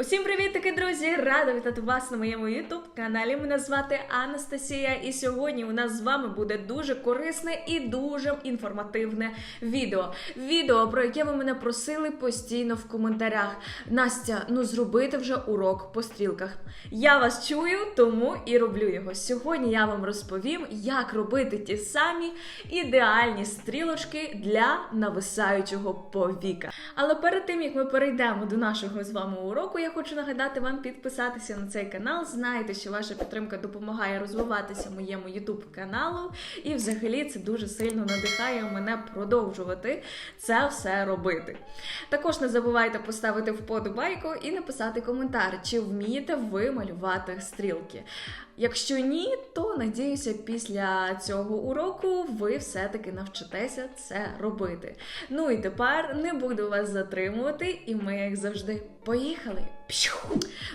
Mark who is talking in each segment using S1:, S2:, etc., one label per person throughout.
S1: Усім привіт, таки друзі! Рада вітати вас на моєму youtube каналі. Мене звати Анастасія, і сьогодні у нас з вами буде дуже корисне і дуже інформативне відео. Відео, про яке ви мене просили постійно в коментарях. Настя, ну зробити вже урок по стрілках. Я вас чую, тому і роблю його. Сьогодні я вам розповім, як робити ті самі ідеальні стрілочки для нависаючого повіка. Але перед тим як ми перейдемо до нашого з вами уроку, я хочу нагадати вам підписатися на цей канал. Знаєте, що ваша підтримка допомагає розвиватися моєму YouTube каналу, і взагалі це дуже сильно надихає мене продовжувати це все робити. Також не забувайте поставити вподобайку і написати коментар, чи вмієте ви малювати стрілки. Якщо ні, то надіюся, після цього уроку ви все-таки навчитеся це робити. Ну і тепер не буду вас затримувати, і ми, як завжди, поїхали.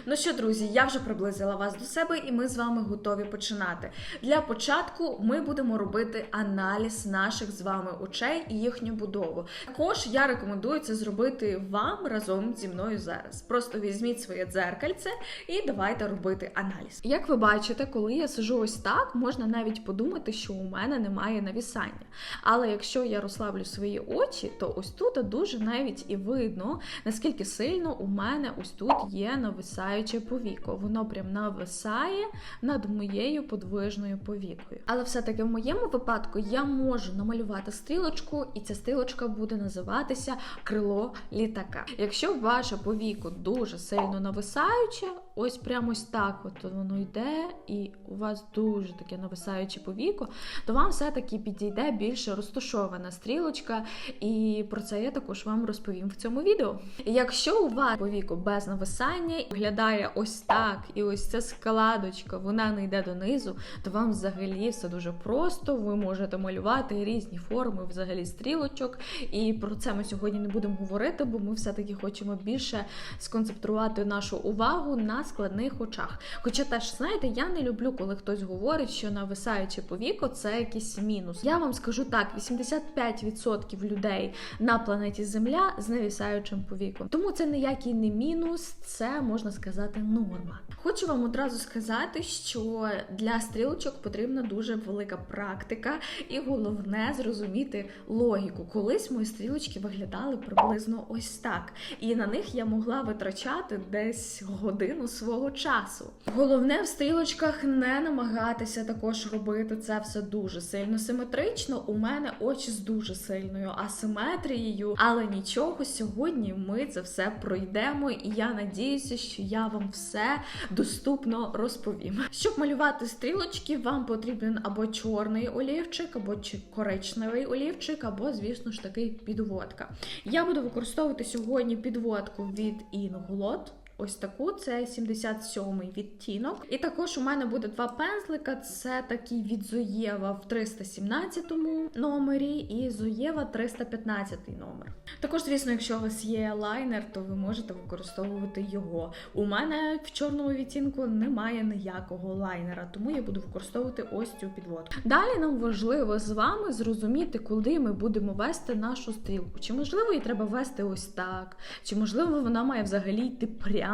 S1: Ну що, друзі, я вже приблизила вас до себе, і ми з вами готові починати. Для початку ми будемо робити аналіз наших з вами очей і їхню будову. Також я рекомендую це зробити вам разом зі мною зараз. Просто візьміть своє дзеркальце і давайте робити аналіз. Як ви бачите, коли я сижу ось так, можна навіть подумати, що у мене немає навісання. Але якщо я розслаблю свої очі, то ось тут дуже навіть і видно, наскільки сильно у мене ось тут є нависаюче повіко. Воно прям нависає над моєю подвижною повікою. Але все-таки в моєму випадку я можу намалювати стрілочку, і ця стрілочка буде називатися крило літака. Якщо ваше повіко дуже сильно нависаюче, ось прямо ось так от воно йде, і у вас дуже таке нависаюче повіко, то вам все-таки підійде більше розташована стрілочка, і про це я також вам розповім в цьому відео. Якщо у вас повіко без нависання виглядає ось так, і ось ця складочка, вона не йде донизу, то вам взагалі все дуже просто. Ви можете малювати різні форми взагалі стрілочок. І про це ми сьогодні не будемо говорити, бо ми все-таки хочемо більше сконцентрувати нашу увагу на складних очах. Хоча теж, знаєте, я не люблю, коли хтось говорить, що нависаюче повіко це якийсь мінус. Я вам скажу так: 85% людей на планеті Земля з нависаючим повіком. Тому це ніякий не мінус, це можна сказати норма. Хочу вам одразу сказати, що для стрілочок потрібна дуже велика практика, і головне зрозуміти логіку. Колись мої стрілочки виглядали приблизно ось так, і на них я могла витрачати десь годину свого часу. Головне в стрілочках не намагатися також робити це все дуже сильно симетрично. У мене очі з дуже сильною асиметрією, але нічого сьогодні ми це все пройдемо, і я надіюся, що я вам все доступно розповім. Щоб малювати стрілочки, вам потрібен або чорний олівчик, або коричневий олівчик, або, звісно ж, таки підводка. Я буду використовувати сьогодні підводку від Inglot. Ось таку, це 77-й відтінок. І також у мене буде два пензлика. Це такий від Зоєва в 317 номері і Зоєва 315 номер. Також, звісно, якщо у вас є лайнер, то ви можете використовувати його. У мене в чорному відтінку немає ніякого лайнера, тому я буду використовувати ось цю підводку. Далі нам важливо з вами зрозуміти, куди ми будемо вести нашу стрілку. Чи можливо її треба вести ось так, чи можливо вона має взагалі йти прямо,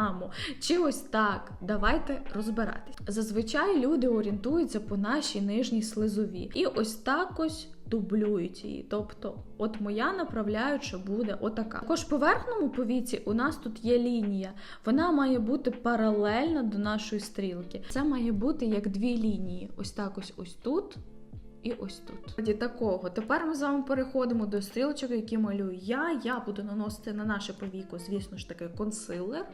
S1: чи ось так. Давайте розбиратись. Зазвичай люди орієнтуються по нашій нижній слизові, і ось так ось. Дублюють її, тобто, от моя направляюча буде отака. Також по верхньому повіці у нас тут є лінія. Вона має бути паралельна до нашої стрілки. Це має бути як дві лінії. Ось так ось ось тут. І ось тут. Раді такого. Тепер ми з вами переходимо до стрілочок, які малюю я. Я буду наносити на наше повіко, звісно ж таки, консилер.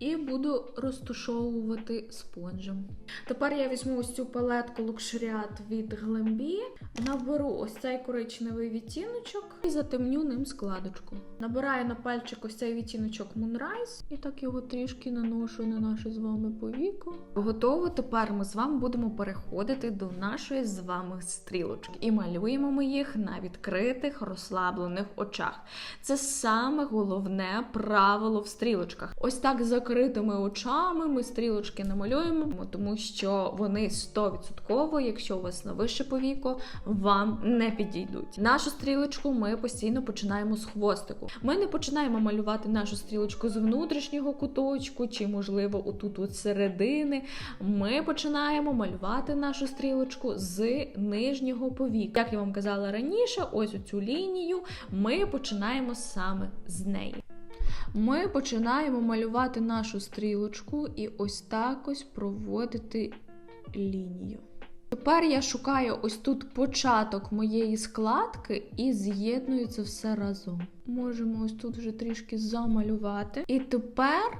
S1: І буду розтушовувати спонжем. Тепер я візьму ось цю палетку Luxuriat від Glambi, наберу ось цей коричневий відтіночок і затемню ним складочку. Набираю на пальчик ось цей відтіночок Moonrise і так його трішки наношу на наше з вами повіко. Готово. Тепер ми з вами будемо переходити до нашої з вами стрілочки. І малюємо ми їх на відкритих, розслаблених очах. Це саме головне правило в стрілочках. Ось так закручуємо закритими очами ми стрілочки намалюємо, тому що вони 100%, якщо у вас на вище повіко, вам не підійдуть. Нашу стрілочку ми постійно починаємо з хвостику. Ми не починаємо малювати нашу стрілочку з внутрішнього куточку, чи, можливо, отут от середини. Ми починаємо малювати нашу стрілочку з нижнього повіка. Як я вам казала раніше, ось цю лінію ми починаємо саме з неї. Ми починаємо малювати нашу стрілочку і ось так ось проводити лінію. Тепер я шукаю ось тут початок моєї складки і з'єдную це все разом. Можемо ось тут вже трішки замалювати. І тепер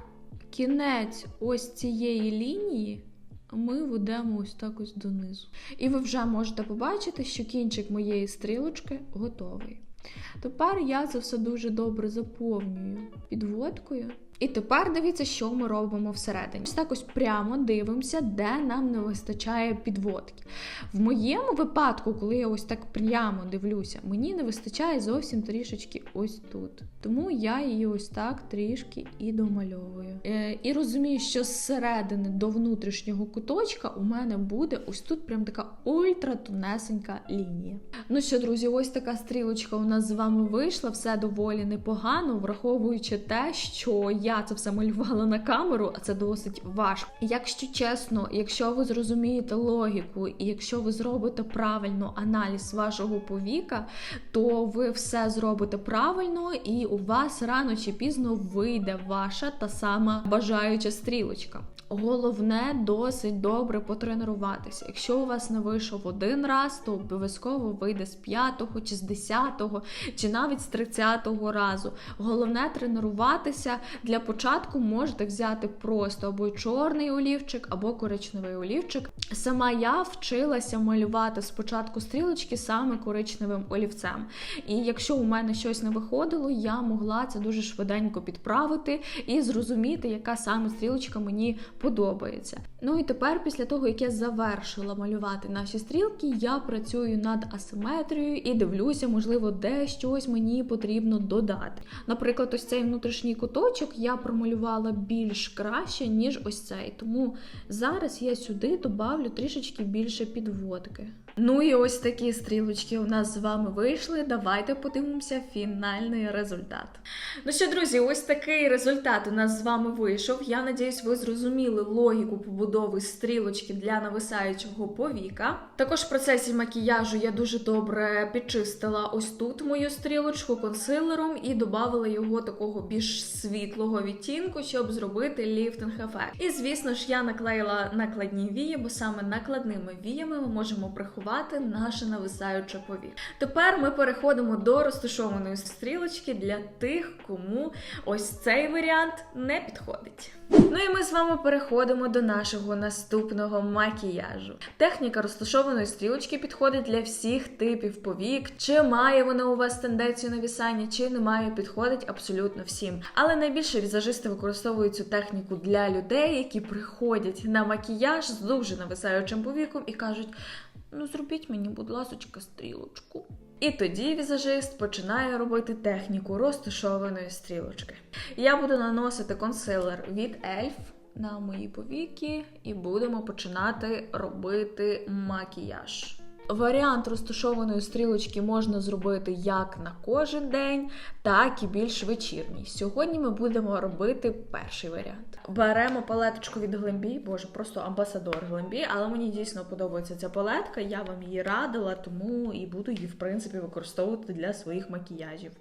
S1: кінець ось цієї лінії ми ведемо ось так ось донизу. І ви вже можете побачити, що кінчик моєї стрілочки готовий. Тепер я це все дуже добре заповнюю підводкою. І тепер дивіться, що ми робимо всередині. Ось так ось прямо дивимося, де нам не вистачає підводки. В моєму випадку, коли я ось так прямо дивлюся, мені не вистачає зовсім трішечки ось тут. Тому я її ось так трішки і домальовую. Е, і розумію, що зсередини до внутрішнього куточка у мене буде ось тут прям така ультратонесенька лінія. Ну що, друзі, ось така стрілочка у нас з вами вийшла. Все доволі непогано, враховуючи те, що я це все малювала на камеру, а це досить важко. Якщо чесно, якщо ви зрозумієте логіку, і якщо ви зробите правильно аналіз вашого повіка, то ви все зробите правильно, і у вас рано чи пізно вийде ваша та сама бажаюча стрілочка. Головне досить добре потренуватися. Якщо у вас не вийшов один раз, то обов'язково вийде з п'ятого, чи з десятого, чи навіть з тридцятого разу. Головне тренуватися. Для початку можете взяти просто або чорний олівчик, або коричневий олівчик. Сама я вчилася малювати спочатку стрілочки саме коричневим олівцем. І якщо у мене щось не виходило, я могла це дуже швиденько підправити і зрозуміти, яка саме стрілочка мені подобається. Ну і тепер, після того, як я завершила малювати наші стрілки, я працюю над асиметрією і дивлюся, можливо, де щось мені потрібно додати. Наприклад, ось цей внутрішній куточок я промалювала більш краще, ніж ось цей. Тому зараз я сюди добавлю трішечки більше підводки. Ну і ось такі стрілочки у нас з вами вийшли. Давайте подивимося фінальний результат. Ну що, друзі, ось такий результат у нас з вами вийшов. Я надіюсь, ви зрозуміли логіку побудови стрілочки для нависаючого повіка. Також в процесі макіяжу я дуже добре підчистила ось тут мою стрілочку консилером і додавала його такого більш світлого відтінку, щоб зробити ліфтинг ефект. І звісно ж, я наклеїла накладні вії, бо саме накладними віями ми можемо приховати наше нависаюче повік. Тепер ми переходимо до розташованої стрілочки для тих, кому ось цей варіант не підходить. Ну і ми з вами переходимо до нашого наступного макіяжу. Техніка розташованої стрілочки підходить для всіх типів повік. Чи має вона у вас тенденцію навісання, чи не має, підходить абсолютно всім. Але найбільше візажисти використовують цю техніку для людей, які приходять на макіяж з дуже нависаючим повіком і кажуть: ну зробіть мені, будь ласочка, стрілочку. І тоді візажист починає робити техніку розташованої стрілочки. Я буду наносити консилер від Ельф на мої повіки, і будемо починати робити макіяж. Варіант розташованої стрілочки можна зробити як на кожен день, так і більш вечірній. Сьогодні ми будемо робити перший варіант. Беремо палеточку від Глембі, боже, просто амбасадор Глембі, але мені дійсно подобається ця палетка, я вам її радила, тому і буду її, в принципі, використовувати для своїх макіяжів.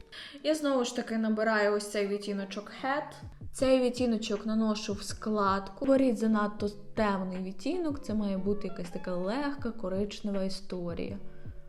S1: Я знову ж таки набираю ось цей відтіночок Head. Цей відтіночок наношу в складку. Беріть занадто темний відтінок, це має бути якась така легка коричнева історія.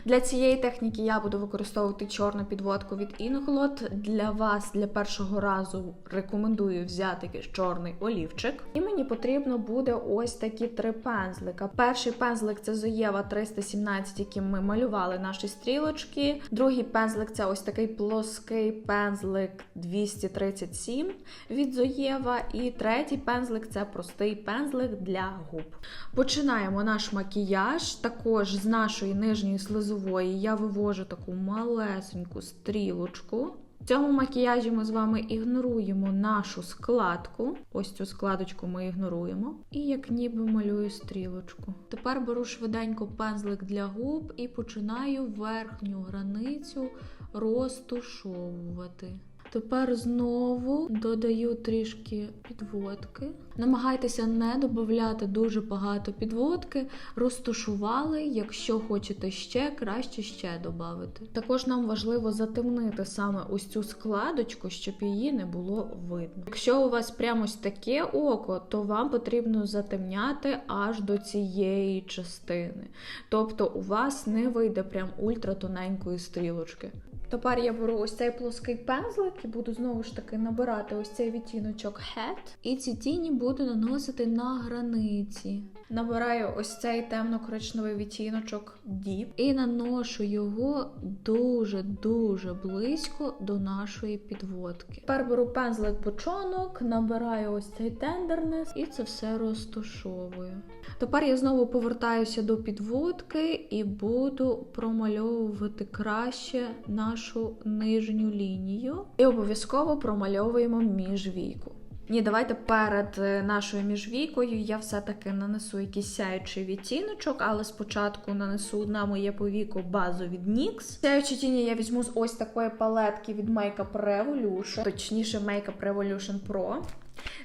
S1: Для цієї техніки я буду використовувати чорну підводку від Inglot. Для вас для першого разу рекомендую взяти якийсь чорний олівчик. І мені потрібно буде ось такі три пензлика. Перший пензлик це Зоєва 317, яким ми малювали наші стрілочки. Другий пензлик це ось такий плоский пензлик 237 від Зоєва. І третій пензлик це простий пензлик для губ. Починаємо наш макіяж. Також з нашої нижньої слизової я вивожу таку малесеньку стрілочку.
S2: В цьому макіяжі ми з вами ігноруємо нашу складку. Ось цю складочку ми ігноруємо. І як ніби малюю стрілочку. Тепер беру швиденько пензлик для губ і починаю верхню границю розтушовувати. Тепер знову додаю трішки підводки. Намагайтеся не додати дуже багато підводки. Розташували. Якщо хочете ще, краще ще додати. Також нам важливо затемнити саме ось цю складочку, щоб її не було видно. Якщо у вас прямо ось таке око, то вам потрібно затемняти аж до цієї частини. Тобто у вас не вийде прям ультратоненької стрілочки. Тепер я беру ось цей плоский пензлик і буду знову ж таки набирати ось цей відтіночок Head. І ці тіні буду наносити на границі. Набираю ось цей темно-коричневий відтіночок Deep і наношу його дуже-дуже близько до нашої підводки. Тепер беру пензлик бочонок, набираю ось цей тендернес і це все розташовую. Тепер я знову повертаюся до підводки і буду промальовувати краще нашу нижню лінію. І обов'язково промальовуємо міжвійку. Ні, давайте перед е, нашою міжвійкою я все-таки нанесу якийсь сяючий відтіночок, але спочатку нанесу на моє повіко базу від NYX. Сяючі тіні я візьму з ось такої палетки від Makeup Revolution, точніше Makeup Revolution Pro.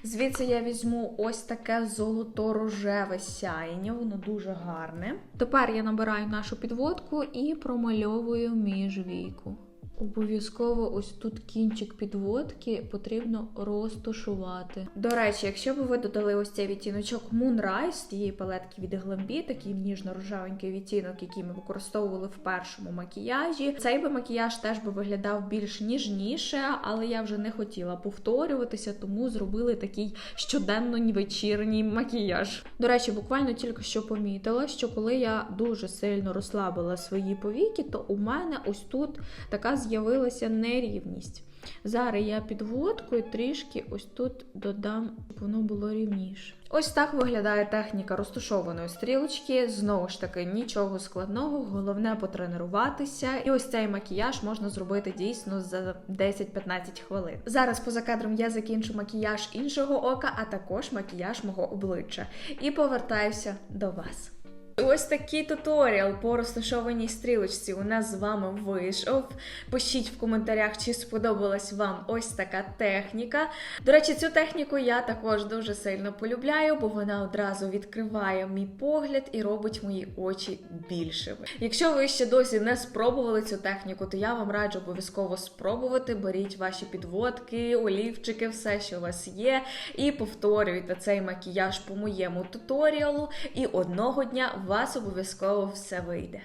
S2: Звідси я візьму ось таке золото-рожеве сяєння, воно дуже гарне. Тепер я набираю нашу підводку і промальовую міжвійку. Обов'язково ось тут кінчик підводки потрібно розташувати. До речі, якщо б ви додали ось цей відтіночок Moonrise з тієї палетки від Glambi, такий ніжно-рожевенький відтінок, який ми використовували в першому макіяжі, цей би макіяж теж би виглядав більш ніжніше, але я вже не хотіла повторюватися, тому зробили такий щоденно вечірній макіяж. До речі, буквально тільки що помітила, що коли я дуже сильно розслабила свої повіки, то у мене ось тут така з'явилася нерівність. Зараз я підводкою трішки ось тут додам, щоб воно було рівніше. Ось так виглядає техніка розташованої стрілочки. Знову ж таки, нічого складного, головне потренуватися. І ось цей макіяж можна зробити дійсно за 10-15 хвилин. Зараз поза кадром я закінчу макіяж іншого ока, а також макіяж мого обличчя. І повертаюся до вас. Ось такий туторіал по розташованій стрілочці у нас з вами вийшов. Пишіть в коментарях, чи сподобалась вам ось така техніка. До речі, цю техніку я також дуже сильно полюбляю, бо вона одразу відкриває мій погляд і робить мої очі більшими. Якщо ви ще досі не спробували цю техніку, то я вам раджу обов'язково спробувати. Беріть ваші підводки, олівчики, все, що у вас є, і повторюйте цей макіяж по моєму туторіалу. І одного дня вас обов'язково все вийде.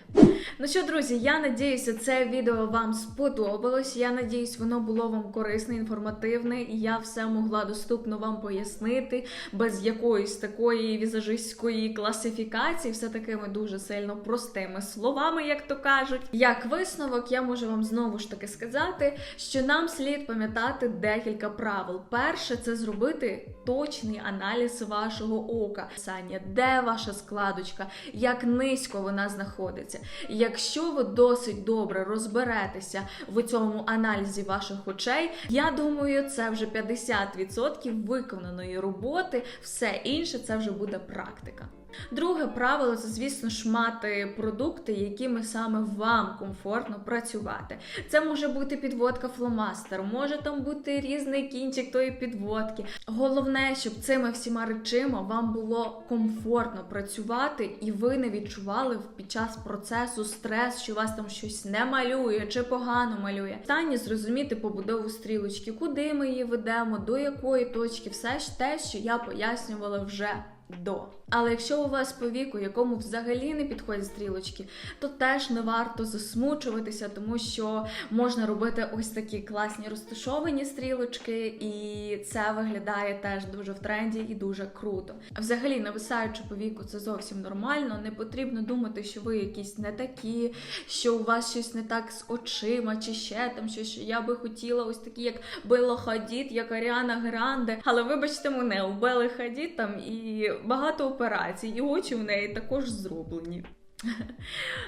S2: Ну що, друзі, я надіюся, це відео вам сподобалось. Я надіюсь, воно було вам корисне, інформативне, і я все могла доступно вам пояснити, без якоїсь такої візажистської класифікації, все такими дуже сильно простими словами, як то кажуть. Як висновок, я можу вам знову ж таки сказати, що нам слід пам'ятати декілька правил. Перше, це зробити точний аналіз вашого ока. Саня, де ваша складочка, як низько вона знаходиться. Якщо ви досить добре розберетеся в цьому аналізі ваших очей, я думаю, це вже 50% виконаної роботи, все інше це вже буде практика. Друге правило це, звісно ж, мати продукти, якими саме вам комфортно працювати. Це може бути підводка фломастер, може там бути різний кінчик тої підводки. Головне, щоб цими всіма речима вам було комфортно працювати, і ви не відчували під час процесу стрес, що вас там щось не малює чи погано малює. Останнє зрозуміти побудову стрілочки, куди ми її ведемо, до якої точки, все ж те, що я пояснювала вже до. Але якщо у вас по віку, якому взагалі не підходять стрілочки, то теж не варто засмучуватися, тому що можна робити ось такі класні розташовані стрілочки, і це виглядає теж дуже в тренді і дуже круто. Взагалі, нависаючи по віку, це зовсім нормально. Не потрібно думати, що ви якісь не такі, що у вас щось не так з очима, чи ще там щось, що я би хотіла, ось такі, як Белла Хадід, як Аріана Гранде. Але вибачте мене, у Белли Хадід там і багато операцій, і очі в неї також зроблені.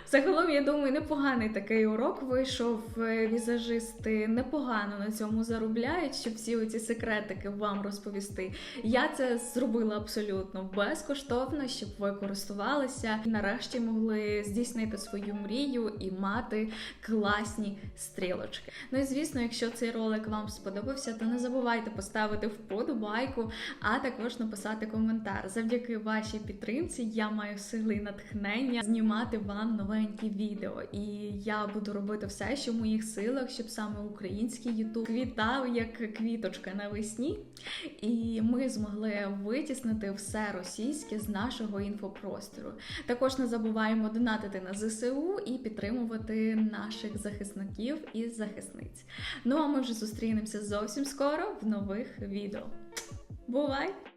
S1: Загалом, я думаю, непоганий такий урок вийшов. Е, Візажисти непогано на цьому заробляють, щоб всі оці секретики вам розповісти. Я це зробила абсолютно безкоштовно, щоб ви користувалися і нарешті могли здійснити свою мрію і мати класні стрілочки. Ну і звісно, якщо цей ролик вам сподобався, то не забувайте поставити вподобайку, а також написати коментар. Завдяки вашій підтримці я маю сили натхнення знімати вам новенькі відео. І я буду робити все, що в моїх силах, щоб саме український Ютуб квітав як квіточка навесні, і ми змогли витіснити все російське з нашого інфопростору. Також не забуваємо донатити на ЗСУ і підтримувати наших захисників і захисниць. Ну а ми вже зустрінемося зовсім скоро в нових відео. Бувай!